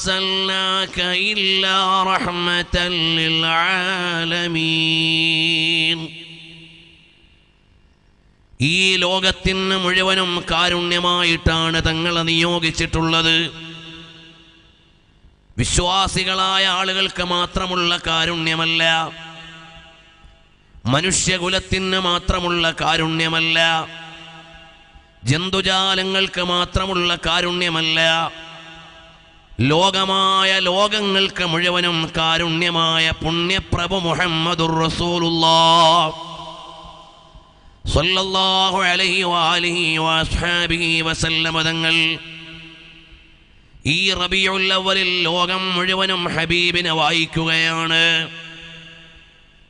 أرسلناك إلا رحمة للعالمين ഈ ലോകത്തിന് മുഴുവനും കാരുണ്യമായിട്ടാണ് തങ്ങളെ നിയോഗിച്ചിട്ടുള്ളത് വിശ്വാസികളായ ആളുകൾക്ക് മാത്രമുള്ള കാരുണ്യമല്ല മനുഷ്യകുലത്തിന് മാത്രമുള്ള കാരുണ്യമല്ല ജന്തുജാലങ്ങൾക്ക് മാത്രമുള്ള കാരുണ്യമല്ല ലോകമായ ലോകങ്ങൾക്ക് മുഴുവനും കാരുണ്യമായ പുണ്യപ്രഭു മുഹമ്മദുർ തങ്ങൾ ഈ റബിയുൽ അവലിൽ ലോകം മുഴുവനും ഹബീബിനെ വായിക്കുകയാണ്.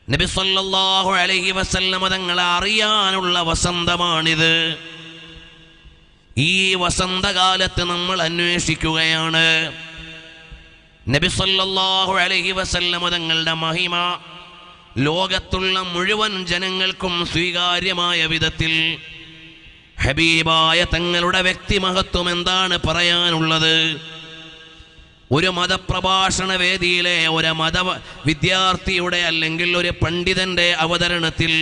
നബി സല്ലല്ലാഹു അലൈഹി വസല്ലമ തങ്ങളെ അറിയാനുള്ള വസന്തമാണിത്. ഈ വസന്തകാലത്ത് നമ്മൾ അന്വേഷിക്കുകയാണ്. നബി സല്ലല്ലാഹു അലൈഹി വസല്ലമ തങ്ങളുടെ മഹിമ ലോകത്തുള്ള മുഴുവൻ ജനങ്ങൾക്കും സ്വീകാര്യമായ വിധത്തിൽ ഹബീബായ തങ്ങളുടെ വ്യക്തിമഹത്വം എന്താണ് പറയാനുള്ളത്? ഒരു മതപ്രഭാഷണ വേദിയിലെ ഒരു മത വിദ്യാർത്ഥിയുടെ അല്ലെങ്കിൽ ഒരു പണ്ഡിതന്റെ അവതരണത്തിൽ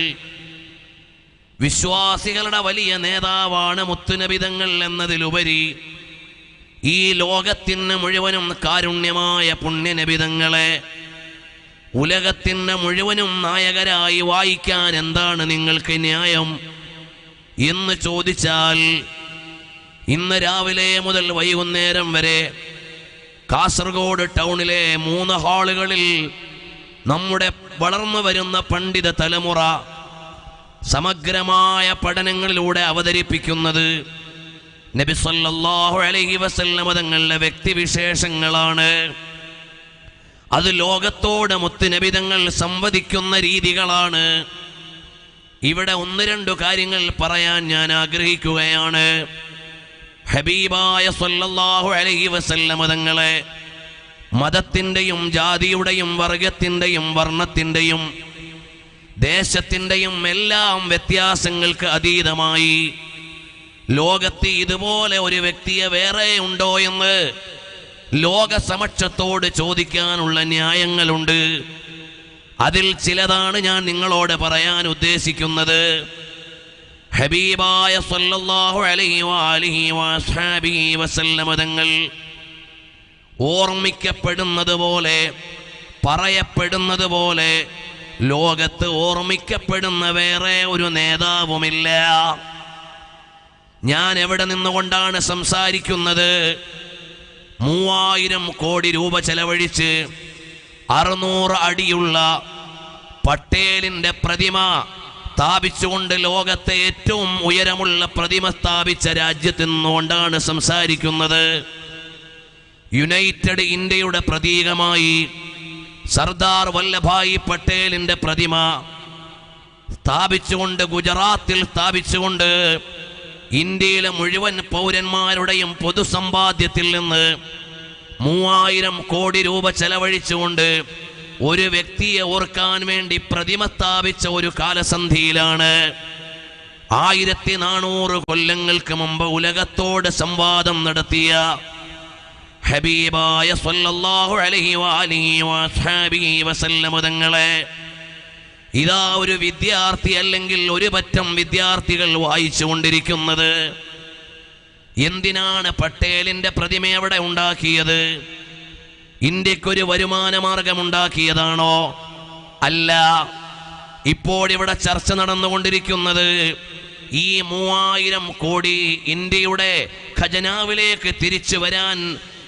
വിശ്വാസികളുടെ വലിയ നേതാവാണ് മുത്തുനബിതങ്ങൾ എന്നതിലുപരി ഈ ലോകത്തിന് മുഴുവനും കാരുണ്യമായ പുണ്യനബിതങ്ങളെ ഉലകത്തിന് മുഴുവനും നായകരായി വായിക്കാൻ എന്താണ് നിങ്ങൾക്ക് ന്യായം? എന്ന് ചോദിച്ചാൽ ഇന്ന് രാവിലെ മുതൽ വൈകുന്നേരം വരെ കാസർഗോഡ് ടൗണിലെ മൂന്ന് ഹാളുകളിൽ നമ്മുടെ വളർന്നു വരുന്ന പണ്ഡിത തലമുറ സമഗ്രമായ പഠനങ്ങളിലൂടെ അവതരിപ്പിക്കുന്നത് നബി സല്ലല്ലാഹു അലൈഹി വസല്ലമ തങ്ങളുടെ വ്യക്തിവിശേഷങ്ങളാണ്. അത് ലോകത്തോട് മുത്ത് മുത്തുനബിതങ്ങൾ സംവദിക്കുന്ന രീതികളാണ്. ഇവിടെ ഒന്ന് രണ്ടു കാര്യങ്ങൾ പറയാൻ ഞാൻ ആഗ്രഹിക്കുകയാണ്. ഹബീബായ സല്ലല്ലാഹു അലൈഹി വസല്ലമ തങ്ങളെ മതത്തിന്റെയും ജാതിയുടെയും വർഗത്തിന്റെയും വർണത്തിന്റെയും ദേശത്തിന്റെയും എല്ലാം വ്യത്യാസങ്ങൾക്ക് അതീതമായി. ലോകത്ത് ഇതുപോലെ ഒരു വ്യക്തിയെ വേറെ ഉണ്ടോ എന്ന് ലോക സമക്ഷത്തോട് ചോദിക്കാനുള്ള ന്യായങ്ങളുണ്ട്. അതിൽ ചിലതാണ് ഞാൻ നിങ്ങളോട് പറയാൻ ഉദ്ദേശിക്കുന്നത്. ഹബീബായ സല്ലല്ലാഹു അലൈഹി വാലിഹി വഅസ്ഹാബിഹി വസല്ലമ തങ്ങൾ ഓർമ്മിക്കപ്പെടുന്നത് പോലെ പറയപ്പെടുന്നത് പോലെ ലോകത്ത് ഓർമ്മിക്കപ്പെടുന്ന വേറെ ഒരു നേതാവുമില്ല. ഞാൻ എവിടെ നിന്നുകൊണ്ടാണ് സംസാരിക്കുന്നത്? മൂവായിരം കോടി രൂപ ചെലവഴിച്ച് അറുന്നൂറ് അടിയുള്ള പട്ടേലിന്റെ പ്രതിമ സ്ഥാപിച്ചുകൊണ്ട് ലോകത്തെ ഏറ്റവും ഉയരമുള്ള പ്രതിമ സ്ഥാപിച്ച രാജ്യത്ത് നിന്നുകൊണ്ടാണ് സംസാരിക്കുന്നത്. യുണൈറ്റഡ് ഇന്ത്യയുടെ പ്രതീകമായി സർദാർ വല്ലഭായി പട്ടേലിന്റെ പ്രതിമ സ്ഥാപിച്ചുകൊണ്ട് ഗുജറാത്തിൽ സ്ഥാപിച്ചുകൊണ്ട് ഇന്ത്യയിലെ മുഴുവൻ പൗരന്മാരുടെയും പൊതുസമ്പാദ്യത്തിൽ നിന്ന് മൂവായിരം കോടി രൂപ ചെലവഴിച്ചുകൊണ്ട് ഒരു വ്യക്തിയെ ഓർക്കാൻ വേണ്ടി പ്രതിമ സ്ഥാപിച്ച ഒരു കാലസന്ധിയിലാണ്. ആയിരത്തി നാനൂറ് കൊല്ലങ്ങൾക്ക് മുമ്പ് ഉലകത്തോട് സംവാദം നടത്തിയ ഹബീബായ സല്ലല്ലാഹു അലൈഹി വആലിഹി വഅസ്ഹാബിഹി വസല്ലമ തങ്ങളെ ഇതാ ഒരു വിദ്യാർത്ഥി അല്ലെങ്കിൽ ഒരു പറ്റം വിദ്യാർത്ഥികൾ വായിച്ചു കൊണ്ടിരിക്കുന്നത് എന്തിനാണ് പട്ടേലിന്റെ പ്രതിമ അവിടെ ഉണ്ടാക്കിയത്? ഇന്ത്യക്കൊരു വരുമാന മാർഗം ഉണ്ടാക്കിയതാണോ അല്ല. ഇപ്പോഴിവിടെ ചർച്ച നടന്നുകൊണ്ടിരിക്കുന്നത് ഈ മൂവായിരം കോടി ഇന്ത്യയുടെ ഖജനാവിലേക്ക് തിരിച്ചു വരാൻ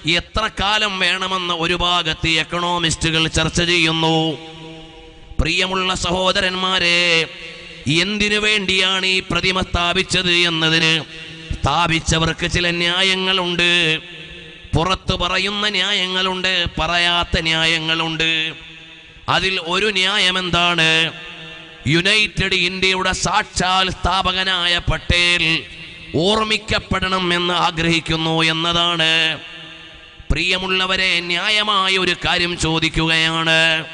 എത്ര കാലം വേണമെന്ന് ഒരു ഭാഗത്ത് എക്കണോമിസ്റ്റുകൾ ചർച്ച ചെയ്യുന്നു. പ്രിയമുള്ള സഹോദരന്മാരെ എന്തിനു വേണ്ടിയാണ് ഈ പ്രതിമ സ്ഥാപിച്ചത് എന്നതിന് സ്ഥാപിച്ചവർക്ക് ചില ന്യായങ്ങളുണ്ട്. പുറത്തു പറയുന്ന ന്യായങ്ങളുണ്ട് പറയാത്ത ന്യായങ്ങളുണ്ട്. അതിൽ ഒരു ന്യായം എന്താണ് യുണൈറ്റഡ് ഇന്ത്യയുടെ സാക്ഷാൽ സ്ഥാപകനായ പട്ടേൽ ഓർമ്മിക്കപ്പെടണം എന്ന് ആഗ്രഹിക്കുന്നു എന്നതാണ്. പ്രിയമുള്ളവരെ ന്യായമായ ഒരു കാര്യം ചോദിക്കുകയാണ്.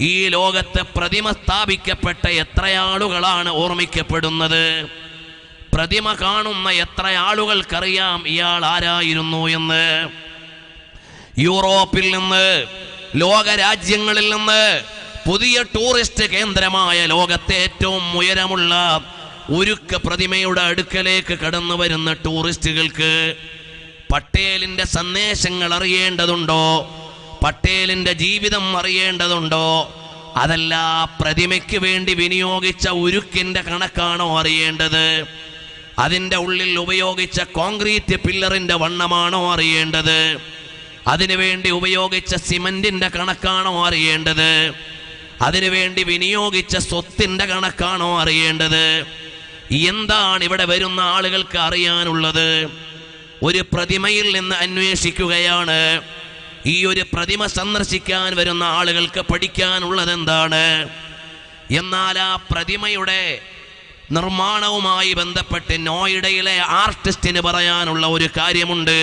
ഈ ലോകത്ത് പ്രതിമ സ്ഥാപിക്കപ്പെട്ട എത്ര ആളുകളാണ് ഓർമ്മിക്കപ്പെടുന്നത്? പ്രതിമ കാണുന്ന എത്ര ആളുകൾക്കറിയാം ഇയാൾ ആരായിരുന്നു എന്ന്? യൂറോപ്പിൽ നിന്ന് ലോക രാജ്യങ്ങളിൽ നിന്ന് പുതിയ ടൂറിസ്റ്റ് കേന്ദ്രമായ ലോകത്തെ ഏറ്റവും ഉയരമുള്ള ഉരുക്ക പ്രതിമയുടെ അടുക്കലേക്ക് കടന്നു വരുന്ന ടൂറിസ്റ്റുകൾക്ക് പട്ടേലിന്റെ സന്ദേശങ്ങൾ അറിയേണ്ടതുണ്ടോ? പട്ടേലിന്റെ ജീവിതം അറിയേണ്ടതുണ്ടോ? അതല്ല പ്രതിമയ്ക്ക് വേണ്ടി വിനിയോഗിച്ച ഉരുക്കിന്റെ കണക്കാണോ അറിയേണ്ടത്? അതിന്റെ ഉള്ളിൽ ഉപയോഗിച്ച കോൺക്രീറ്റ് പില്ലറിന്റെ വണ്ണമാണോ അറിയേണ്ടത്? അതിനുവേണ്ടി ഉപയോഗിച്ച സിമന്റിന്റെ കണക്കാണോ അറിയേണ്ടത്? അതിനുവേണ്ടി വിനിയോഗിച്ച സ്വത്തിന്റെ കണക്കാണോ അറിയേണ്ടത്? എന്താണ് ഇവിടെ വരുന്ന ആളുകൾക്ക് അറിയാനുള്ളത്? ഒരു പ്രതിമയിൽ നിന്ന് അന്വേഷിക്കുകയാണ്. ഈ ഒരു പ്രതിമ സന്ദർശിക്കാൻ വരുന്ന ആളുകൾക്ക് പഠിക്കാനുള്ളത് എന്താണ് എന്നാൽ ആ പ്രതിമയുടെ നിർമ്മാണവുമായി ബന്ധപ്പെട്ട് നോയിഡയിലെ ആർട്ടിസ്റ്റിന് പറയാനുള്ള ഒരു കാര്യമുണ്ട്.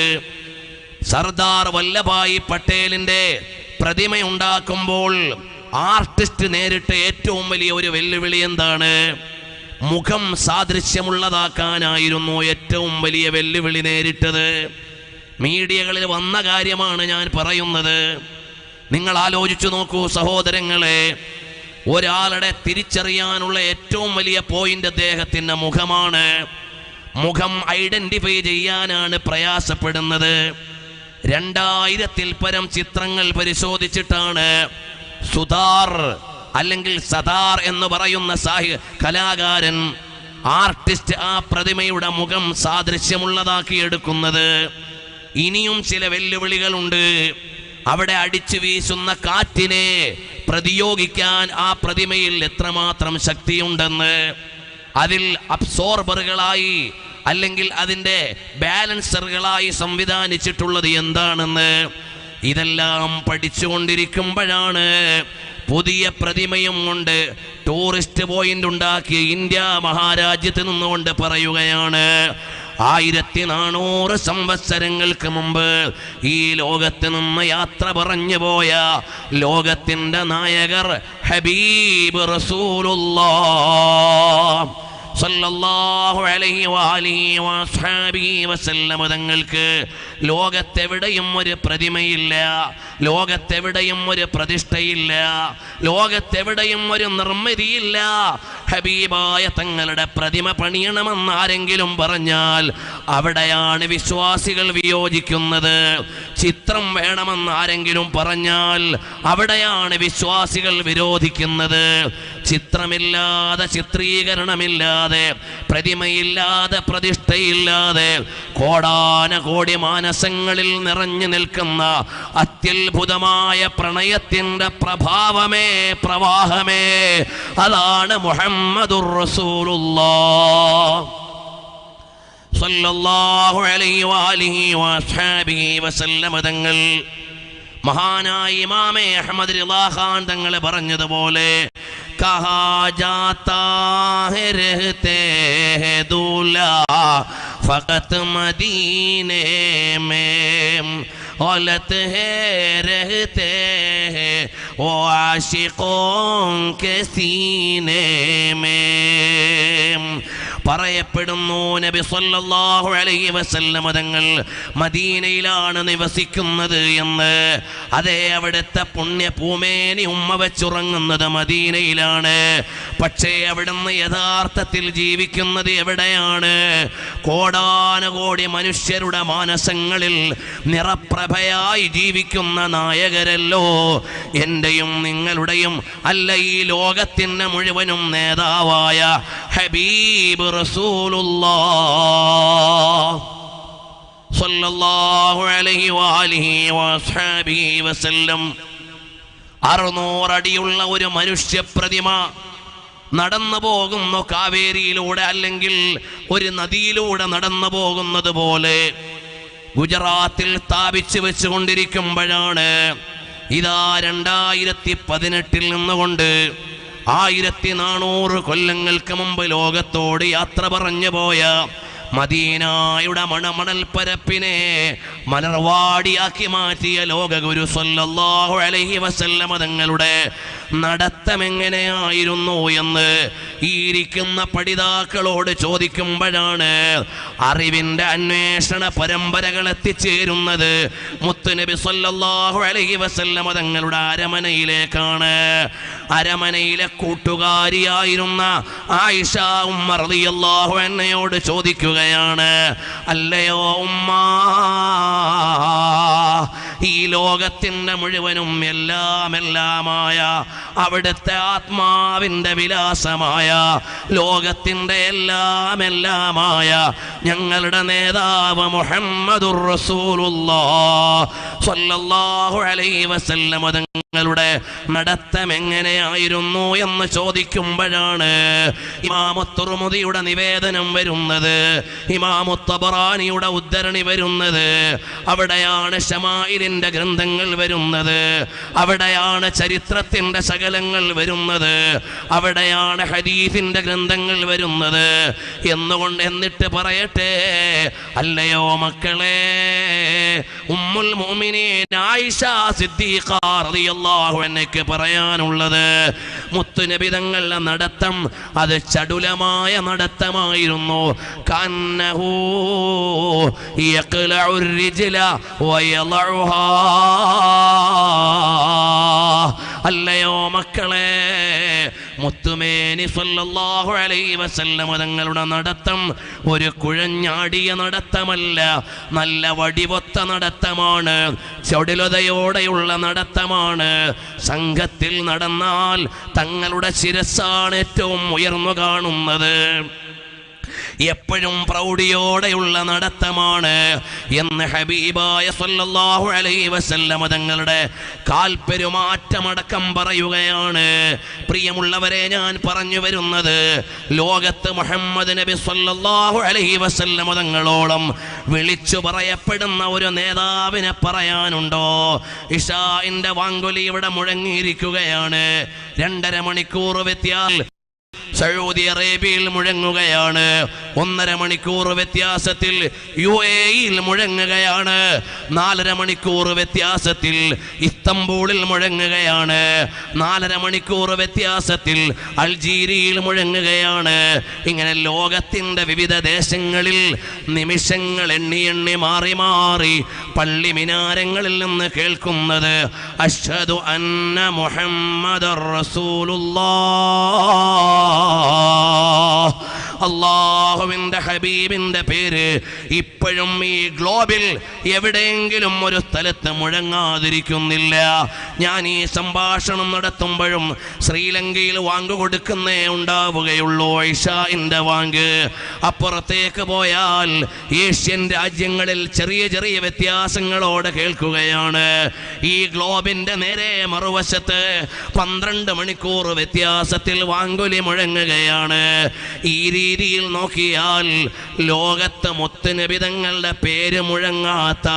സർദാർ വല്ലഭായി പട്ടേലിന്റെ പ്രതിമയുണ്ടാക്കുമ്പോൾ ആർട്ടിസ്റ്റ് നേരിട്ട് ഏറ്റവും വലിയ ഒരു വെല്ലുവിളി എന്താണ്? മുഖം സാദൃശ്യമുള്ളതാക്കാനായിരുന്നു ഏറ്റവും വലിയ വെല്ലുവിളി നേരിട്ടത്. മീഡിയകളിൽ വന്ന കാര്യമാണ് ഞാൻ പറയുന്നത്. നിങ്ങൾ ആലോചിച്ചു നോക്കൂ സഹോദരങ്ങളെ ഒരാളുടെ തിരിച്ചറിയാനുള്ള ഏറ്റവും വലിയ പോയിന്റ് അദ്ദേഹത്തിന്റെ മുഖമാണ്. മുഖം ഐഡന്റിഫൈ ചെയ്യാനാണ് പ്രയാസപ്പെടുന്നത്. രണ്ടായിരത്തിൽ പരം ചിത്രങ്ങൾ പരിശോധിച്ചിട്ടാണ് സുധാർ അല്ലെങ്കിൽ സദാർ എന്ന് പറയുന്ന സാഹി കലാകാരൻ ആർട്ടിസ്റ്റ് ആ പ്രതിമയുടെ മുഖം സാദൃശ്യമുള്ളതാക്കി എടുക്കുന്നത്. ഇനിയും ചില വെല്ലുവിളികളുണ്ട്. അവിടെ അടിച്ചു വീശുന്ന കാറ്റിനെ പ്രതിയോഗിക്കാൻ ആ പ്രതിമയിൽ എത്രമാത്രം ശക്തിയുണ്ടെന്ന്. അതിൽ അബ്സോർബറുകളായി അല്ലെങ്കിൽ അതിന്റെ ബാലൻസറുകളായി സംവിധാനിച്ചിട്ടുള്ളത് എന്താണെന്ന് ഇതെല്ലാം പഠിച്ചുകൊണ്ടിരിക്കുമ്പോഴാണ് പുതിയ പ്രതിമയും ഉണ്ട് ടൂറിസ്റ്റ് പോയിന്റ് ഉണ്ടാക്കിയ ഇന്ത്യ മഹാരാജ്യത്ത് നിന്നുകൊണ്ട് പറയുകയാണ്. ആയിരത്തി നാനൂറ് സംവത്സരങ്ങൾക്ക് മുമ്പ് ഈ ലോകത്ത് നിന്ന് യാത്ര പറഞ്ഞു പോയ ലോകത്തിന്റെ നായകർ ഹബീബ് റസൂലുള്ള അലൈഹി തങ്ങൾക്ക് ലോകത്തെവിടെയും ഒരു പ്രതിമയില്ല. ലോകത്തെവിടെയും ഒരു പ്രതിഷ്ഠയില്ല. ലോകത്തെവിടെയും ഒരു നിർമ്മിതിയില്ല. ഹബീബായ തങ്ങളുടെ പ്രതിമ പണിയണമെന്ന് ആരെങ്കിലും പറഞ്ഞാൽ അവിടെയാണ് വിശ്വാസികൾ വിയോജിക്കുന്നത്. ചിത്രം വേണമെന്ന് ആരെങ്കിലും പറഞ്ഞാൽ അവിടെയാണ് വിശ്വാസികൾ വിരോധിക്കുന്നത്. ചിത്രമില്ലാതെ ചിത്രീകരണമില്ലാതെ പ്രതിമയില്ലാതെ പ്രതിഷ്ഠയില്ലാതെ കോടാന കോടി മാനസങ്ങളിൽ നിറഞ്ഞു നിൽക്കുന്ന അത്യത്ഭുതമായ പ്രണയത്തിന്റെ പ്രഭാവമേ പ്രവാഹമേ. അതാണ് മുഹമ്മദുർ റസൂലുള്ളാ സല്ലല്ലാഹു അലൈഹി വാലിഹി വസ്ഹാബിഹി വസല്ലമ തങ്ങൾ മഹാനായ ഇമാമേ അഹമ്മദ് റിളാ ഖാൻ തങ്ങൾ പറഞ്ഞതുപോലെ കഹാ ജാതാ ഹെ രഹതേ ഹെ ദൂല فقط مدینے میں غلط ہے رہتے ہیں وہ عاشقوں کے سینے میں۔ പറയപ്പെടുന്നു നബി സല്ലല്ലാഹു അലൈഹി വസല്ലമ തങ്ങൾ മദീനയിലാണ് നിവസിക്കുന്നത് എന്ന്. അതേ അവിടുത്തെ പുണ്യ പൂമേനി ഉമ്മ വെച്ചുറങ്ങുന്നത് മദീനയിലാണ്. പക്ഷേ അവിടുന്ന് യഥാർത്ഥത്തിൽ ജീവിക്കുന്നത് എവിടെയാണ്? കോടാനുകോടി മനുഷ്യരുടെ മാനസങ്ങളിൽ നിറപ്രഭയായി ജീവിക്കുന്ന നായകരല്ലോ. എന്റെയും നിങ്ങളുടെയും അല്ല ഈ ലോകത്തിന്റെ മുഴുവനും നേതാവായ ഹബീബ് റസൂലുള്ളാഹ് الله അലൈഹി وآله وأصحابه വസല്ലം. അറുന്നൂറടിയുള്ള ഒരു മനുഷ്യ പ്രതിമ നടന്നു പോകുന്നു കാവേരിയിലൂടെ അല്ലെങ്കിൽ ഒരു നദിയിലൂടെ നടന്നു പോകുന്നത് പോലെ. ഗുജറാത്തിൽ സ്ഥാപിച്ചു വെച്ചുകൊണ്ടിരിക്കുമ്പോഴാണ് ഇതാ രണ്ടായിരത്തി പതിനെട്ടിൽ നിന്നുകൊണ്ട് ആയിരത്തി നാനൂറ് കൊല്ലങ്ങൾക്ക് മുമ്പ് ലോകത്തോട് യാത്ര പറഞ്ഞു പോയ മദീനായുടെ മണമണൽ പരപ്പിനെ മലർവാടിയാക്കി മാറ്റിയ ലോകഗുരു സല്ലല്ലാഹു അലൈഹി വസല്ലമ തങ്ങളുടെ നടത്തം എങ്ങനെയായിരുന്നു എന്ന് ഈരിക്കുന്ന പഠിതാക്കളോട് ചോദിക്കുമ്പോഴാണ് അറിവിന്റെ അന്വേഷണ പരമ്പരകൾ എത്തിച്ചേരുന്നത്. മുത്തുനബി സല്ലല്ലാഹു അലൈഹി വസല്ലമ തങ്ങളുടെ അരമനയിലേക്കാണ്. അരമനയിലെ കൂട്ടുകാരിയായിരുന്ന ആയിഷ ഉമ്മ റളിയല്ലാഹു അൻഹയോട് ചോദിക്കുകയാണ് അല്ലയോ ഉമ്മ ഈ ലോകത്തിന്റെ മുഴുവനും എല്ലാം എല്ലാമായ അവിടുത്തെ ആത്മാവിന്റെ വിലാസമായ ലോകത്തിന്റെ എല്ലാം എല്ലാമായ ഞങ്ങളുടെ നേതാവ് മുഹമ്മദുർ റസൂലുള്ളാഹ് സ്വല്ലല്ലാഹു അലൈഹി തങ്ങളുടെ നടത്തം എങ്ങനെയായിരുന്നു എന്ന് ചോദിക്കുമ്പോഴാണ് ഇമാമുത്തുറുമുദിയുടെ നിവേദനം വരുന്നത് ഇമാമുത്തബറാനിയുടെ ഉദ്ധരണി വരുന്നത്. അവിടെയാണ് ഷമായിലിന്റെ ഗ്രന്ഥങ്ങൾ വരുന്നത് അവിടെയാണ് ചരിത്രത്തിന്റെ ശകലങ്ങൾ വരുന്നത് അവിടെയാണ് ഹദീഫിന്റെ ഗ്രന്ഥങ്ങൾ വരുന്നത് എന്നുകൊണ്ട് എന്നിട്ട് പറയട്ടെ അല്ലയോ മക്കളെ ഉമ്മുൽ മുഅ്മിനീൻ ആയിഷ സിദ്ദീഖ റളിയല്ലാഹു അൻഹയ്ക്ക് പറയാനുള്ളത് മുത്തുനബി തങ്ങളുടെ നടത്തം അത് ചടുലമായ നടത്തമായിരുന്നു കന്നഹു യഖ്ലഉ الرجل ويضعها അല്ലയോ മക്കളെ മുത്തുമേനി സല്ലല്ലാഹു അലൈഹി വസല്ലമ തങ്ങളുടെ നടത്തം ഒരു കുഴഞ്ഞാടിയ നടത്തമല്ല നല്ല വടിവൊത്ത നടത്തമാണ് ചടുലതയോടെയുള്ള നടത്തമാണ്. സംഘത്തിൽ നടന്നാൽ തങ്ങളുടെ ശിരസ്സാണ് ഏറ്റവും ഉയർന്നു കാണുന്നത്. എപ്പോഴും പ്രൗഢിയോടെയുള്ള നടത്തമാണ് എന്ന് ഹബീബായ സല്ലല്ലാഹു അലൈഹി വസല്ലമ തങ്ങളുടെ കാൽപ്പെരുമാറ്റമടക്കം പറയുകയാണ്. പ്രിയമുള്ളവരെ ഞാൻ പറഞ്ഞു വരുന്നത് ലോകത്ത് മുഹമ്മദ് നബി സല്ലല്ലാഹു അലൈഹി വസല്ലമ തങ്ങളോളം വിളിച്ചു പറയപ്പെടുന്ന ഒരു നേതാവിനെ പറയാനുണ്ടോ? ഇഷാഇന്റെ വാങ്കുലി ഇവിടെ മുഴങ്ങിയിരിക്കുകയാണ്. രണ്ടര മണിക്കൂർ വ്യത്യാസം സൗദി അറേബ്യയിൽ മുഴങ്ങുകയാണ്. ഒന്നര മണിക്കൂർ വ്യത്യാസത്തിൽ യു എയിൽ മുഴങ്ങുകയാണ്. നാലര മണിക്കൂർ വ്യത്യാസത്തിൽ ഇസ്തംബൂളിൽ മുഴങ്ങുകയാണ്. നാലര മണിക്കൂർ വ്യത്യാസത്തിൽ അൾജീരിയയിൽ മുഴങ്ങുകയാണ്. ഇങ്ങനെ ലോകത്തിന്റെ വിവിധ ദേശങ്ങളിൽ നിമിഷങ്ങൾ എണ്ണി എണ്ണി മാറി മാറി പള്ളി മിനാരങ്ങളിൽ നിന്ന് കേൾക്കുന്നത് അഷ്ഹദു അന്ന മുഹമ്മദ് അള്ളാഹുവിന്റെ ഹബീബിന്റെ പേര് ഇപ്പോഴും ഈ ഗ്ലോബിൽ എവിടെയെങ്കിലും ഒരു സ്ഥലത്ത് മുഴങ്ങാതിരിക്കുന്നില്ല. ഞാൻ ഈ സംഭാഷണം നടത്തുമ്പോഴും ശ്രീലങ്കയിൽ വാങ്ക് കൊടുക്കുന്നേ ഉണ്ടാവുകയുള്ളൂ ഐഷാന്റെ വാങ്ക്. അപ്പുറത്തേക്ക് പോയാൽ ഏഷ്യൻ രാജ്യങ്ങളിൽ ചെറിയ ചെറിയ വ്യത്യാസങ്ങളോടെ കേൾക്കുകയാണ്. ഈ ഗ്ലോബിന്റെ നേരെ മറുവശത്ത് പന്ത്രണ്ട് മണിക്കൂർ വ്യത്യാസത്തിൽ വാങ്കുലി മുഴങ്ങുകയാണ് ഈ രീതിയിൽ നോക്കിയാൽ ലോകത്ത് മുത്തുനബിതങ്ങളുടെ പേര് മുഴങ്ങാത്ത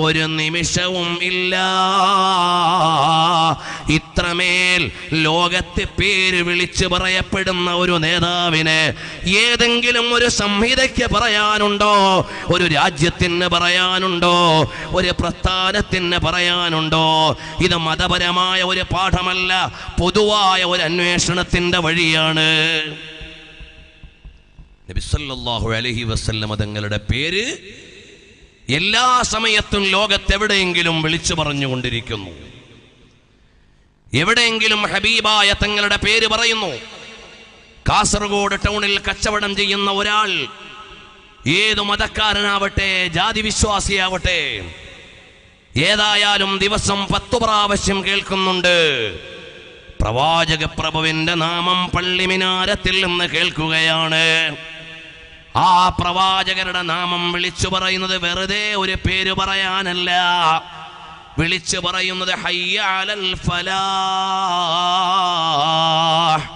ഒരു നിമിഷവും ഇല്ല. ഇത്രമേൽ ലോകത്ത് പേര് വിളിച്ചു പറയപ്പെടുന്ന ഒരു നേതാവിന് ഏതെങ്കിലും ഒരു സംഹിതയ്ക്ക് പറയാനുണ്ടോ? ഒരു രാജ്യത്തിന് പറയാനുണ്ടോ? ഒരു പ്രസ്ഥാനത്തിന് പറയാനുണ്ടോ? ഇത് മതപരമായ ഒരു പാഠമല്ല പൊതുവായ ഒരു അന്വേഷണത്തിന്റെ വഴിയാണ്. നബി സല്ലല്ലാഹു അലൈഹി വസല്ലമ തങ്ങളുടെ പേര് എല്ലാ സമയത്തും ലോകത്തെവിടെയെങ്കിലും വിളിച്ചു പറഞ്ഞുകൊണ്ടിരിക്കുന്നു. എവിടെയെങ്കിലും ഹബീബായ തങ്ങളുടെ പേര് പറയുന്നു. കാസർഗോഡ് ടൗണിൽ കച്ചവടം ചെയ്യുന്ന ഒരാൾ ഏതു മതക്കാരനാവട്ടെ ജാതി വിശ്വാസിയാവട്ടെ ഏതായാലും ദിവസം പത്തു പ്രാവശ്യം കേൾക്കുന്നുണ്ട്. പ്രവാചക പ്രഭുവിന്റെ നാമം പള്ളി മിനാരത്തിൽ നിന്ന് കേൾക്കുകയാണ്. ആ പ്രവാചകരുടെ നാമം വിളിച്ചു പറയുന്നത് വെറുതെ ഒരു പേര് പറയാനല്ല. വിളിച്ചു പറയുന്നത് ഫലാഹ്.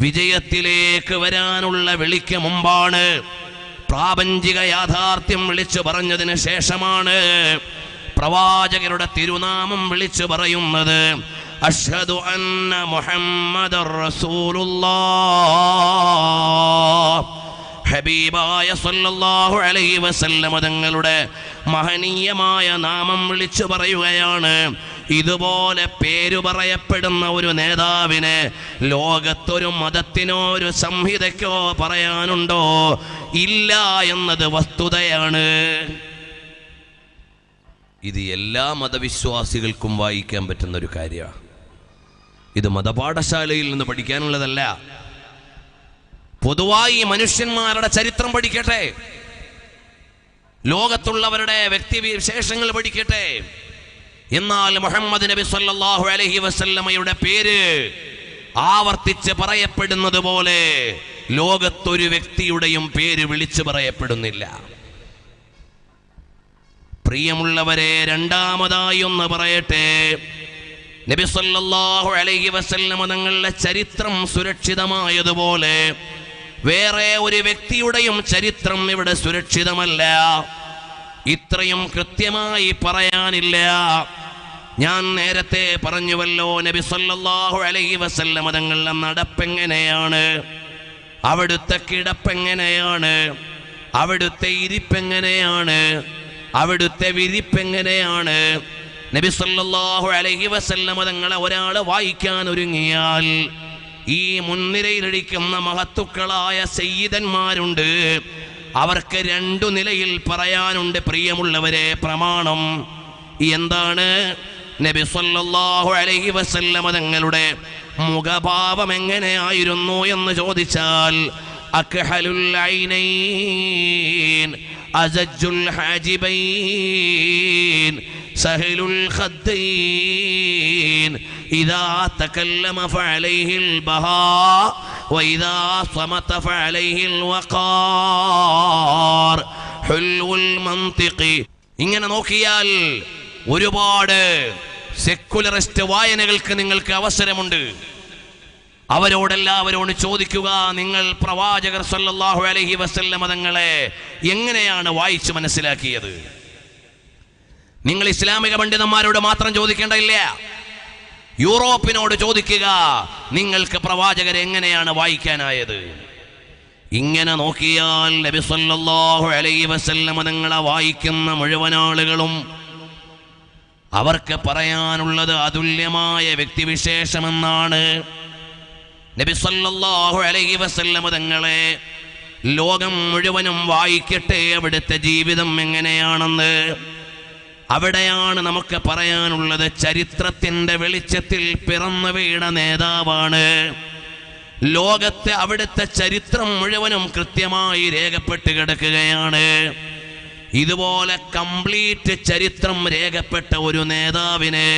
വിജയത്തിലേക്ക് വരാനുള്ള വിളിക്ക് മുമ്പാണ് പ്രാപഞ്ചിക യാഥാർത്ഥ്യം വിളിച്ചു പറഞ്ഞതിന് ശേഷമാണ് പ്രവാചകരുടെ തിരുനാമം വിളിച്ചു പറയുന്നത്. അഷ്ഹദു അന്ന റസൂലുള്ളാഹ്. ഹബീബായ സല്ലല്ലാഹു അലൈഹി വസല്ലമ തങ്ങളുടെ മഹനീയമായ നാമം വിളിച്ചു പറയുകയാണ്. ഇതുപോലെ പേരു പറയപ്പെടുന്ന ഒരു നേതാവിനെ ലോകത്തൊരു മതത്തിനോ ഒരു സംഹിതയ്ക്കോ പറയാനുണ്ടോ? ഇല്ല എന്നത് വസ്തുതയാണ്. ഇത് എല്ലാ മതവിശ്വാസികൾക്കും വായിക്കാൻ പറ്റുന്ന ഒരു കാര്യമാണ്. ഇത് മതപാഠശാലയിൽ നിന്ന് പഠിക്കാനുള്ളതല്ല. പൊതുവായി മനുഷ്യന്മാരുടെ ചരിത്രം പഠിക്കട്ടെ. ലോകത്തുള്ളവരുടെ വ്യക്തിവിശേഷങ്ങൾ പഠിക്കട്ടെ. എന്നാൽ മുഹമ്മദ് നബി സല്ലാഹു അലഹി വസല്ലമയുടെ പേര് ആവർത്തിച്ച് പറയപ്പെടുന്നത് പോലെ ലോകത്തൊരു വ്യക്തിയുടെയും പേര് വിളിച്ചു പറയപ്പെടുന്നില്ല. പ്രിയമുള്ളവരെ രണ്ടാമതായി ഒന്ന് പറയട്ടെ. നബി സല്ലല്ലാഹു അലൈഹി വസല്ലമ തങ്ങളുടെ ചരിത്രം സുരക്ഷിതമായതുപോലെ വേറെ ഒരു വ്യക്തിയുടെയും ചരിത്രം ഇവിടെ സുരക്ഷിതമല്ല. ഇത്രയും കൃത്യമായി പറയാനില്ല. ഞാൻ നേരത്തെ പറഞ്ഞുവല്ലോ നബി സല്ലല്ലാഹു അലൈഹി വസല്ലമ തങ്ങളുടെ നടപ്പെങ്ങനെയാണ്? അവിടുത്തെ കിടപ്പെങ്ങനെയാണ്? അവിടുത്തെ ഇരിപ്പെങ്ങനെയാണ്? അവിടുത്തെ വിരിപ്പെങ്ങനെയാണ്? നബി സല്ലല്ലാഹു അലൈഹി വസല്ലമ തങ്ങളെ ഒരാൾ വായിക്കാൻ ഒരുങ്ങിയാൽ ഈ മുൻനിരയിലിരിക്കുന്ന മഹത്തുക്കളായ സയ്യിദന്മാരുണ്ട്. അവർക്ക് രണ്ടു നിലയിൽ പറയാനുണ്ട് പ്രിയമുള്ളവരെ പ്രമാണം. എന്താണ്? നബി സല്ലല്ലാഹു അലൈഹി വസല്ലമ തങ്ങളുടെ മുഖഭാവം എങ്ങനെയായിരുന്നു എന്ന് ചോദിച്ചാൽ അക്ഹലുൽ ഐനൈൻ. അസജ്ജുൽ ഹാജിബൈൻ സഹലുൽ ഖദ്ദൈൻ إذا تكلم فعليه البهاء وإذا صمت فعليه الوقار حلو المنطق ഇങ്ങനെ നോക്കിയാൽ ഒരുപാട് സെക്കുലറിസ്റ്റ് വായനകൾക്ക് നിങ്ങൾക്ക് അവസരമുണ്ട് അവരോടെല്ലാവരോട് ചോദിക്കുക നിങ്ങൾ പ്രവാചകർ സല്ലാഹു അലഹി വസല്ലമ മതങ്ങളെ എങ്ങനെയാണ് വായിച്ചു മനസ്സിലാക്കിയത്? നിങ്ങൾ ഇസ്ലാമിക പണ്ഡിതന്മാരോട് മാത്രം ചോദിക്കേണ്ടതില്ല. യൂറോപ്പിനോട് ചോദിക്കുക നിങ്ങൾക്ക് പ്രവാചകരെ എങ്ങനെയാണ് വായിക്കാനായത്? ഇങ്ങനെ നോക്കിയാൽ നബി സല്ലല്ലാഹു അലൈഹി വസല്ലമ തങ്ങളെ വായിക്കുന്ന മുഴുവൻ ആളുകളും അവർക്ക് പറയാനുള്ളത് അതുല്യമായ വ്യക്തിവിശേഷമെന്നാണ്. നബി സല്ലല്ലാഹു അലൈഹി വസല്ലം തങ്ങളെ ലോകം മുഴുവനും വായിക്കട്ടെ അവിടുത്തെ ജീവിതം എങ്ങനെയാണെന്ന്. അവിടെയാണ് നമുക്ക് പറയാനുള്ളത് ചരിത്രത്തിന്റെ വെളിച്ചത്തിൽ പിറന്നു വീണ നേതാവാണ്. ലോകത്തെ അവിടുത്തെ ചരിത്രം മുഴുവനും കൃത്യമായി രേഖപ്പെട്ട് കിടക്കുകയാണ്. ഇതുപോലെ കംപ്ലീറ്റ് ചരിത്രം രേഖപ്പെട്ട ഒരു നേതാവിനെ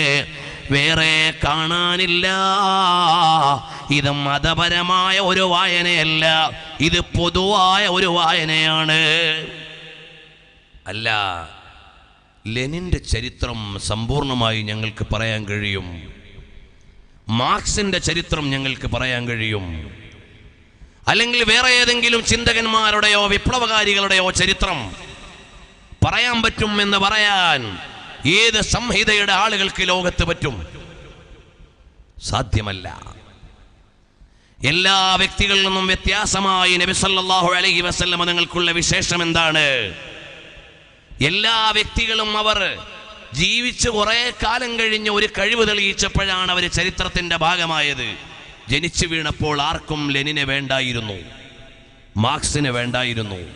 വേറെ കാണാനില്ല. ഇത് മതപരമായ ഒരു വായനയല്ല. ഇത് പൊതുവായ ഒരു വായനയാണ്. അല്ല ലെനിന്റെ ചരിത്രം സമ്പൂർണമായി ഞങ്ങൾക്ക് പറയാൻ കഴിയും. മാർക്സിന്റെ ചരിത്രം ഞങ്ങൾക്ക് പറയാൻ കഴിയും. അല്ലെങ്കിൽ വേറെ ഏതെങ്കിലും ചിന്തകന്മാരുടെയോ വിപ്ലവകാരികളുടെയോ ചരിത്രം പറയാൻ പറ്റും എന്ന് പറയാൻ ഏത് സംഹിതയുടെ ആളുകൾക്ക് ലോകത്ത് പറ്റും? സാധ്യമല്ല. എല്ലാ വ്യക്തികളിൽ നിന്നും വ്യത്യാസമായി നബി സല്ലല്ലാഹു അലൈഹി വസല്ലമ നിങ്ങൾക്കുള്ള വിശേഷം എന്താണ്? എല്ലാ വ്യക്തികളും അവർ ജീവിച്ച് കുറേ കാലം കഴിഞ്ഞ് ഒരു കഴിവ് തെളിയിച്ചപ്പോഴാണ് അവർ ചരിത്രത്തിന്റെ ഭാഗമായത്. ജനിച്ചു വീണപ്പോൾ ആർക്കും ലെനിനെ വേണ്ടായിരുന്നു. മാർക്സിന് വേണ്ടായിരുന്നു.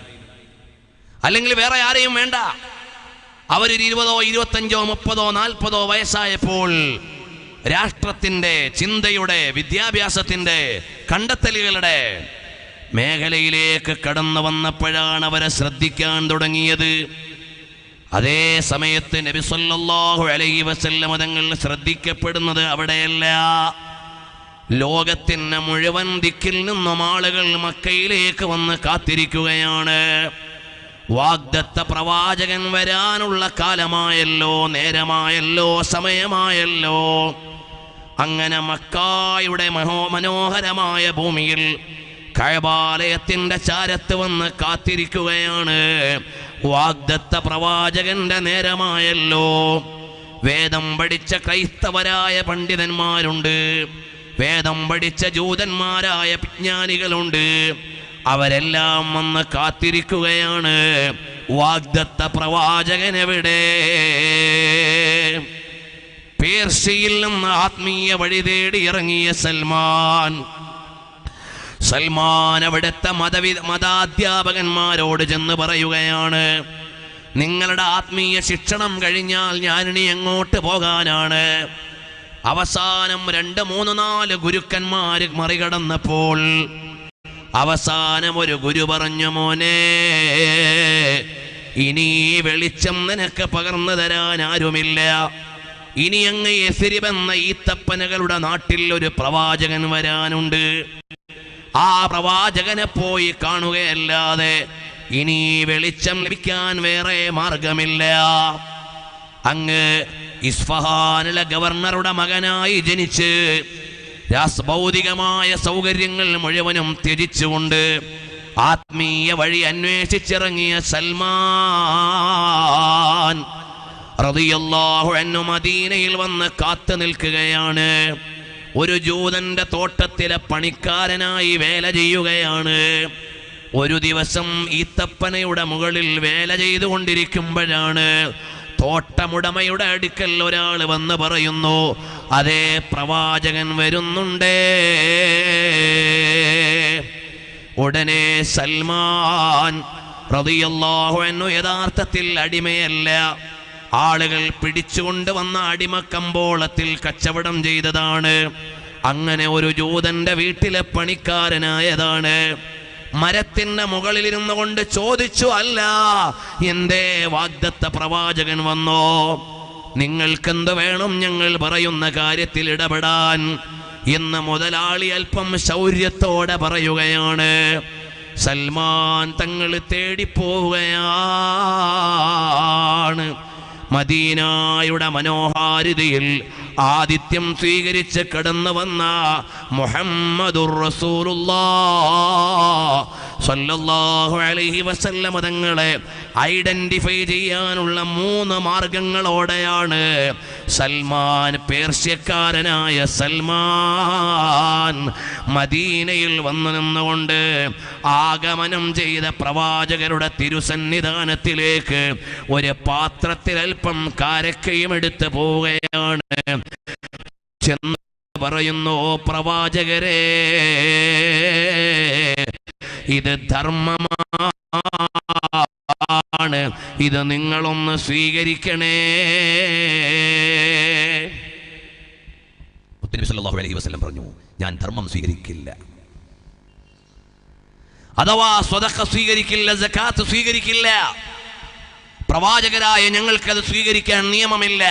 അല്ലെങ്കിൽ വേറെ ആരെയും വേണ്ട. അവരൊരു ഇരുപതോ ഇരുപത്തഞ്ചോ മുപ്പതോ നാൽപ്പതോ വയസ്സായപ്പോൾ രാഷ്ട്രത്തിന്റെ ചിന്തയുടെ വിദ്യാഭ്യാസത്തിന്റെ കണ്ടെത്തലുകളുടെ മേഖലയിലേക്ക് കടന്നു വന്നപ്പോഴാണ് അവരെ ശ്രദ്ധിക്കാൻ തുടങ്ങിയത്. അതേ സമയത്ത് നബി സല്ലല്ലാഹു അലൈഹി വസല്ലമ തങ്ങൾ ശ്രദ്ധിക്കപ്പെടുന്നത് അവിടെയല്ല. ലോകത്തിന്റെ മുഴുവൻ ദിക്കിൽ നിന്നും ആളുകൾ മക്കയിലേക്ക് വന്ന് കാത്തിരിക്കുകയാണ്. വാഗ്ദത്ത പ്രവാചകൻ വരാനുള്ള കാലമായല്ലോ നേരമായല്ലോ സമയമായല്ലോ. അങ്ങനെ മക്കായുടെ മനോ മനോഹരമായ ഭൂമിയിൽ കഴബാലയത്തിന്റെ ചാരത്ത് വന്ന് കാത്തിരിക്കുകയാണ്. വാഗ്ദത്ത പ്രവാചകന്റെ നേരമായല്ലോ. വേദം പഠിച്ച ക്രൈസ്തവരായ പണ്ഡിതന്മാരുണ്ട്. വേദം പഠിച്ച ജൂതന്മാരായ വിജ്ഞാനികളുണ്ട്. അവരെല്ലാം വന്ന് കാത്തിരിക്കുകയാണ്. വാഗ്ദത്ത പ്രവാചകൻ എവിടെ പേർഷ്യയിൽ നിന്ന് ആത്മീയ വഴി തേടി ഇറങ്ങിയ സൽമാൻ. സൽമാൻ അവിടുത്തെ മതവി മതാധ്യാപകന്മാരോട് ചെന്ന് പറയുകയാണ് നിങ്ങളുടെ ആത്മീയ ശിക്ഷണം കഴിഞ്ഞാൽ ഞാനിനി എങ്ങോട്ട് പോകാനാണ്? അവസാനം രണ്ട് മൂന്ന് നാല് ഗുരുക്കന്മാർ മറികടന്നപ്പോൾ അവസാനം ഒരു ഗുരു പറഞ്ഞു മോനെ ഇനി വെളിച്ചം നിനക്ക് പകർന്നു തരാൻ ആരുമില്ല. ഇനി അങ്ങ് എസിരിവെന്ന ഈത്തപ്പനകളുടെ നാട്ടിൽ ഒരു പ്രവാചകൻ വരാനുണ്ട്. ആ പ്രവാചകനെ പോയി കാണുകയല്ലാതെ ഇനി വെളിച്ചം ലഭിക്കാൻ വേറെ മാർഗമില്ല. അങ്ങ് ഇസ്ഫഹാനിലെ ഗവർണറുടെ മകനായി ജനിച്ച് ഭൗതികമായ സൗകര്യങ്ങൾ മുഴുവനും ത്യജിച്ചുകൊണ്ട് ആത്മീയ വഴി അന്വേഷിച്ചിറങ്ങിയ സൽമാൻ മദീനയിൽ വന്ന് കാത്തു നിൽക്കുകയാണ്. ഒരു ജൂതന്റെ തോട്ടത്തിലെ പണിക്കാരനായി വേല ചെയ്യുകയാണ്. ഒരു ദിവസം ഈത്തപ്പനയുടെ മുകളിൽ വേല ചെയ്തുകൊണ്ടിരിക്കുമ്പോഴാണ് തോട്ടമുടമയുടെ അടുക്കൽ ഒരാൾ വന്ന് പറയുന്നു അതേ പ്രവാചകൻ വരുന്നുണ്ടേ. ഉടനെ സൽമാൻ റളിയല്ലാഹു എന്നു യഥാർത്ഥത്തിൽ അടിമയല്ല. ആളുകൾ പിടിച്ചുകൊണ്ട് വന്ന അടിമക്കമ്പോളത്തിൽ കച്ചവടം ചെയ്തതാണ്. അങ്ങനെ ഒരു ജൂതന്റെ വീട്ടിലെ പണിക്കാരനായതാണ്. മരത്തിന്റെ മുകളിലിരുന്നു കൊണ്ട് ചോദിച്ചു അല്ല എന്തേ വാഗ്ദത്ത പ്രവാചകൻ വന്നോ? നിങ്ങൾക്കെന്ത് വേണം ഞങ്ങൾ പറയുന്ന കാര്യത്തിൽ ഇടപെടാൻ? എന്ന് മുതലാളി അല്പം ശൗര്യത്തോടെ പറയുകയാണ്. സൽമാൻ തങ്ങൾ തേടിപ്പോവുകയാണ്. മദീനായുടെ മനോഹാരിതയിൽ ആദിത്യം സ്വീകരിച്ച് കടന്നു വന്ന മുഹമ്മദുർ റസൂലുള്ളാഹ് സല്ലല്ലാഹു അലൈഹി വസല്ലമ തങ്ങളെ ഐഡന്റിഫൈ ചെയ്യാനുള്ള മൂന്ന് മാർഗങ്ങളോടെയാണ് സൽമാൻ പേർഷ്യക്കാരനായ സൽമാൻ മദീനയിൽ വന്നു നിന്നുകൊണ്ട് ആഗമനം ചെയ്ത പ്രവാചകരുടെ തിരുസന്നിധാനത്തിലേക്ക് ഒരു പാത്രത്തിൽ അല്പം കാരക്കയും എടുത്തു പോവുകയാണ്. ചെന്ന് പറയുന്നു പ്രവാചകരേ പ്രവാചകരെ ഇത് ധർമ്മമാണ്. ഇത് നിങ്ങളൊന്ന് സ്വീകരിക്കണേ. നബി സല്ലല്ലാഹു അലൈഹി വസല്ലം പറഞ്ഞു ഞാൻ ധർമ്മം സ്വീകരിക്കില്ല. അഥവാ സ്വതക്ക സ്വീകരിക്കില്ല ജക്കാത്ത് സ്വീകരിക്കില്ല പ്രവാചകരായ ഞങ്ങൾക്കത് സ്വീകരിക്കാൻ നിയമമില്ല.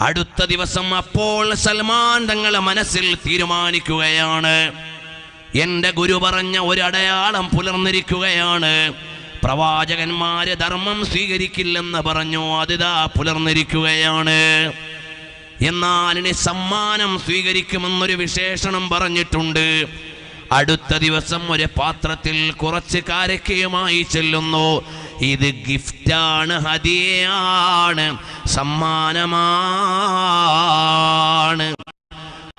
അടുത്ത ദിവസം അപ്പോൾ സൽമാൻ തങ്ങളെ മനസ്സിൽ തീരുമാനിക്കുകയാണ്. എന്റെ ഗുരു പറഞ്ഞ ഒരടയാളം പുലർന്നിരിക്കുകയാണ്. പ്രവാചകന്മാര് ധർമ്മം സ്വീകരിക്കില്ലെന്ന് പറഞ്ഞു അതിതാ പുലർന്നിരിക്കുകയാണ്. എന്നാൽ ഇനി സമ്മാനം സ്വീകരിക്കുമെന്നൊരു വിശേഷണം പറഞ്ഞിട്ടുണ്ട്. അടുത്ത ദിവസം ഒരു പാത്രത്തിൽ കുറച്ച് കാരക്കയുമായി ചെല്ലുന്നു. ഇത് ഗിഫ്റ്റാണ് ഹതിയാണ് സമ്മാനമാണ്.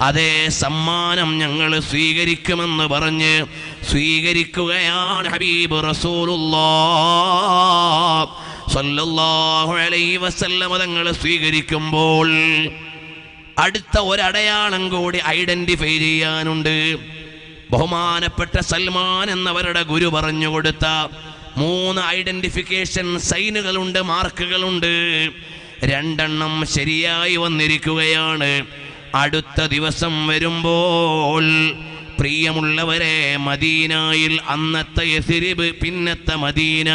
അതേ സമ്മാനം ഞങ്ങൾ സ്വീകരിക്കുമെന്ന് പറഞ്ഞ് സ്വീകരിക്കുകയാണ് ഹബീബ് റസൂലുള്ള അലൈഹി വസല്ലം സ്വീകരിക്കുമ്പോൾ അടുത്ത ഒരടയാളം കൂടി ഐഡന്റിഫൈ ചെയ്യാനുണ്ട്. ബഹുമാനപ്പെട്ട സൽമാൻ എന്നവരുടെ ഗുരു പറഞ്ഞു കൊടുത്ത മൂന്ന് ഐഡന്റിഫിക്കേഷൻ സൈനുകളുണ്ട് മാർക്കുകളുണ്ട്. രണ്ടെണ്ണം ശരിയായി വന്നിരിക്കുകയാണ്. അടുത്ത ദിവസം വരുമ്പോൾ പ്രിയമുള്ളവരെ മദീനായിൽ അന്നത്തെ എസിരിബ് പിന്നത്തെ മദീന.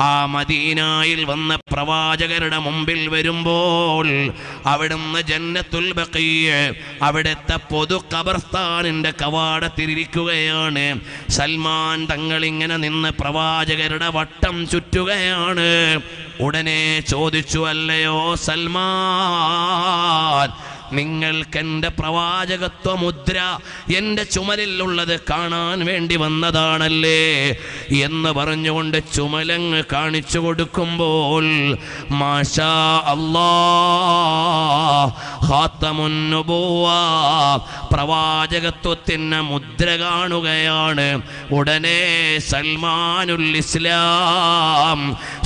ആ മദീനായിൽ വന്ന പ്രവാചകരുടെ മുമ്പിൽ വരുമ്പോൾ അവിടുന്ന് ജന്നത്തുൽ ബക്കയെ അവിടുത്തെ പൊതു കബർസ്ഥാനിന്റെ കവാടത്തിരിക്കുകയാണ് സൽമാൻ തങ്ങളിങ്ങനെ നിന്ന് പ്രവാചകരുടെ വട്ടം ചുറ്റുകയാണ്. ഉടനെ ചോദിച്ചു അല്ലയോ സൽമാൻ നിങ്ങൾക്ക് എന്റെ പ്രവാചകത്വ മുദ്ര എന്റെ ചുമലിലുള്ളത് കാണാൻ വേണ്ടി വന്നതാണല്ലേ എന്ന് പറഞ്ഞുകൊണ്ട് ചുമലങ്ങ് കാണിച്ചു കൊടുക്കുമ്പോൾ മാഷാ ഖാത്തമുന്നുബുവ പ്രവാചകത്വത്തിന് മുദ്ര കാണുകയാണ്. ഉടനെ സൽമാനുൽ ഇസ്ലാം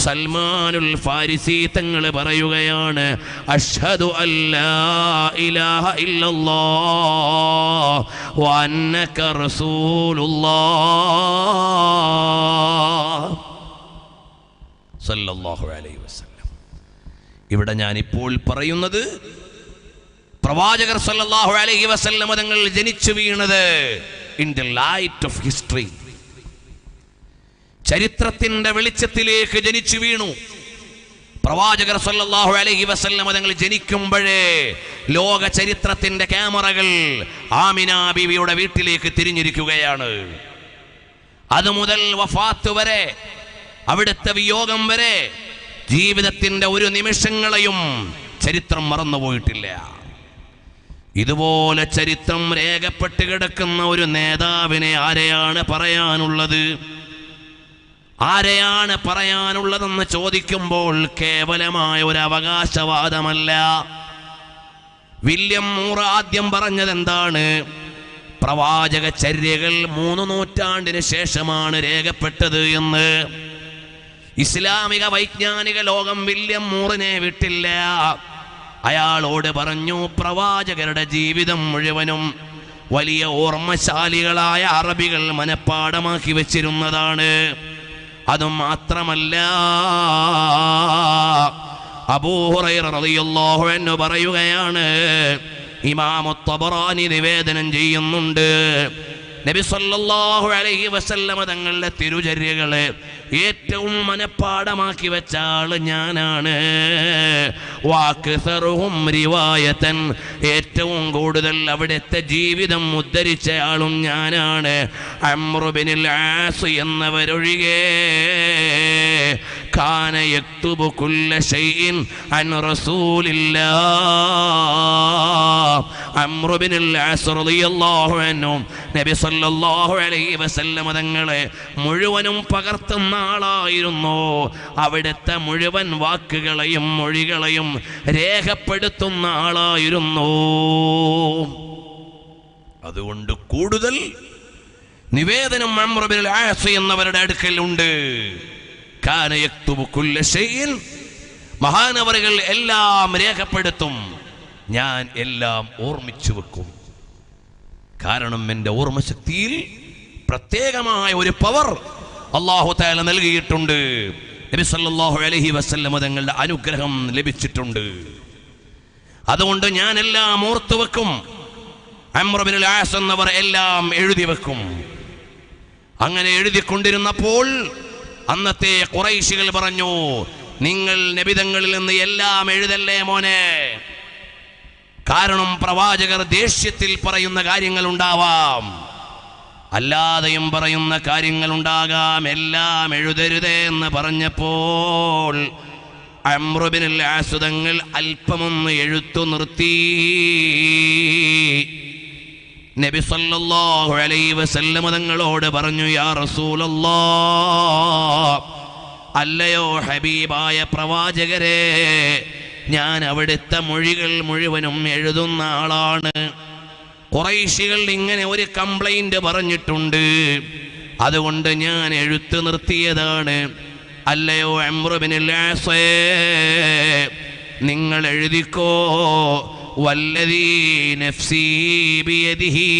സൽമാനുൽ ഫാരിസി തങ്ങൾ പറയുകയാണ് അഷ്ഹദു അല്ലാ ഇലാഹ رسول الله صلى الله عليه وسلم ഇവിടെ ഞാൻ ഇപ്പോൾ പറയുന്നത് പ്രവാചകർ സല്ലല്ലാഹു അലൈഹി വസല്ലം തങ്ങൾ ജനിച്ചു വീണത് in the light of history. ചരിത്രത്തിന്റെ വെളിച്ചത്തിലേക്ക് ജനിച്ചു വീണു. പ്രവാചകർ സല്ലാഹു അലഹി വസല്ലമ തങ്ങൾ ജനിക്കുമ്പോഴേ ലോക ചരിത്രത്തിന്റെ ക്യാമറകൾ ആമിന ബീവിയുടെ വീട്ടിലേക്ക് തിരിഞ്ഞിരിക്കുകയാണ്. അതുമുതൽ വഫാത്ത് വരെ അവിടുത്തെ വിയോഗം വരെ ജീവിതത്തിന്റെ ഒരു നിമിഷങ്ങളെയും ചരിത്രം മറന്നുപോയിട്ടില്ല. ഇതുപോലെ ചരിത്രം രേഖപ്പെട്ട് കിടക്കുന്ന ഒരു നേതാവിനെ ആരെയാണ് പറയാനുള്ളത്? ആരെയാണ് പറയാനുള്ളതെന്ന് ചോദിക്കുമ്പോൾ കേവലമായ ഒരു അവകാശവാദമല്ല. വില്യം മൂർ ആദ്യം പറഞ്ഞത് എന്താണ് പ്രവാചക ചര്യകൾ മൂന്ന് നൂറ്റാണ്ടിന് ശേഷമാണ് രേഖപ്പെട്ടത് എന്ന്. ഇസ്ലാമിക വൈജ്ഞാനിക ലോകം വില്യം മൂറിനെ വിട്ടില്ല. അയാളോട് പറഞ്ഞു പ്രവാചകരുടെ ജീവിതം മുഴുവനും വലിയ ഓർമ്മശാലികളായ അറബികൾ മനഃപ്പാടമാക്കി വെച്ചിരുന്നതാണ്. അതും മാത്രമല്ല. അബൂഹുറൈറ റളിയല്ലാഹു അൻഹു പറയുകയാണ് ഇമാമു തബറാനി നിവേദനം ചെയ്യുന്നുണ്ട്. നബി സല്ലല്ലാഹു അലൈഹി വസല്ലമ തങ്ങളുടെ തിരുചര്യകളെ ഏറ്റവും മനഃപ്പാടമാക്കി വെച്ച ആൾ ഞാനാണ്. വാക്ക് വാക്സറുഹും റിവായത്തൻ ഏറ്റവും കൂടുതൽ അവിടുത്തെ ജീവിതം ഉദ്ധരിച്ച ആളും ഞാനാണ്. അമ്രുബിനിൽ ആസ് എന്നവരൊഴികെ. കാന യക്തുബു കുല്ല ഷൈഇൻ അൻ റസൂലില്ലാ അമ്രുബിനിൽ ആസ് റളിയല്ലാഹു അൻഹു. നബി സല്ലല്ലാഹു അലൈഹി വസല്ലമ തങ്ങളെ മുഴുവനും പകർത്തുന്ന ആളായിരുന്നു അവിടുത്തെ മുഴുവൻ വാക്കുകളെയും മൊഴികളെയും രേഖപ്പെടുത്തുന്ന ആളായിരുന്നു? അതുകൊണ്ട് കൂടുതൽ നിവേദനം അമ്രുബിനിൽ ആസ് എന്നവരുടെ അടുക്കൽ ഉണ്ട് മഹാനവറുകൾ എല്ലാം രേഖപ്പെടുത്തും. ഞാൻ എല്ലാം ഓർമ്മിച്ചു വെക്കും. കാരണം എന്റെ ഓർമ്മശക്തിയിൽ പ്രത്യേകമായ ഒരു പവർ അള്ളാഹു താല നൽകിയിട്ടുണ്ട്. നബി സല്ലല്ലാഹു അലൈഹി വസല്ലമ തങ്ങളുടെ അനുഗ്രഹം ലഭിച്ചിട്ടുണ്ട്. അതുകൊണ്ട് ഞാൻ എല്ലാം ഓർത്തു വെക്കും. അമ്രബിൻ ആസ് എന്നവർ എല്ലാം എഴുതി വെക്കും. അങ്ങനെ എഴുതിക്കൊണ്ടിരുന്നപ്പോൾ അന്നത്തെ കുറൈശികൾ പറഞ്ഞു നിങ്ങൾ നബിതങ്ങളിൽ നിന്ന് എല്ലാം എഴുതല്ലേ മോനെ? കാരണം പ്രവാചകർ ദേഷ്യത്തിൽ പറയുന്ന കാര്യങ്ങൾ ഉണ്ടാവാം. അല്ലാതെയും പറയുന്ന കാര്യങ്ങൾ ഉണ്ടാകാം എല്ലാം എഴുതരുതേ എന്ന് പറഞ്ഞപ്പോൾ അമ്രുബിനിൽ ആസുതങ്ങൾ അല്പമൊന്ന് എഴുത്തു നിർത്തി. നബി സല്ലല്ലാഹു അലൈഹി വസല്ലമ തങ്ങളോട് പറഞ്ഞു യാ റസൂലല്ലാ അല്ലയോ ഹബീബായ പ്രവാചകരെ ഞാൻ അവിടുത്തെ മൊഴികൾ മുഴുവനും എഴുതുന്ന ആളാണ്. കുറൈശികൾ ഇങ്ങനെ ഒരു കംപ്ലൈന്റ് പറഞ്ഞിട്ടുണ്ട്. അതുകൊണ്ട് ഞാൻ എഴുത്ത് നിർത്തിയതാണ്. അല്ലയോ ആസേ നിങ്ങൾ എഴുതിക്കോ വല്ലതീ നഫ്സീ ബിയദിഹി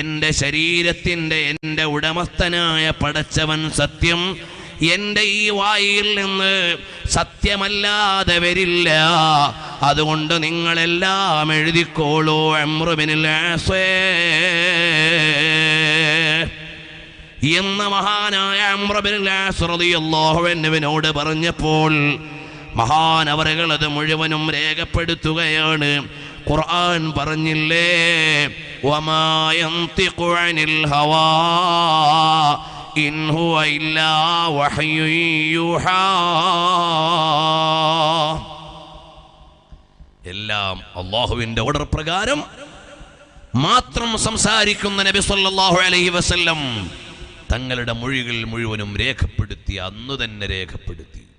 എന്റെ ശരീരത്തിന്റെ എന്റെ ഉടമസ്ഥനായ പടച്ചവൻ സത്യം എന്റെ ഈ വായിൽ നിന്ന് സത്യമല്ലാതെ വരില്ല. അതുകൊണ്ട് നിങ്ങളെല്ലാം എഴുതിക്കോളൂ അമ്രുബിനിൽ എന്ന മഹാനായ അമ്രബിൻലാസ്രതിയല്ലാഹുവിനോട് പറഞ്ഞപ്പോൾ മഹാനവറുകൾ അത് മുഴുവനും രേഖപ്പെടുത്തുകയാണ്. ഖുർആൻ പറഞ്ഞില്ലേ വമാ യന്തിഖു അനിൽ ഹവാ. ഇൻ ഹുവ ഇല്ലാ വഹ്യുൻ യൂഹാ. എല്ലാം അള്ളാഹുവിന്റെ ഓർഡർ പ്രകാരം മാത്രം സംസാരിക്കുന്ന നബി സല്ലല്ലാഹു അലൈഹി വസല്ലം തങ്ങളുടെ മൊഴികൾ മുഴുവനും രേഖപ്പെടുത്തി അന്നു തന്നെ രേഖപ്പെടുത്തി.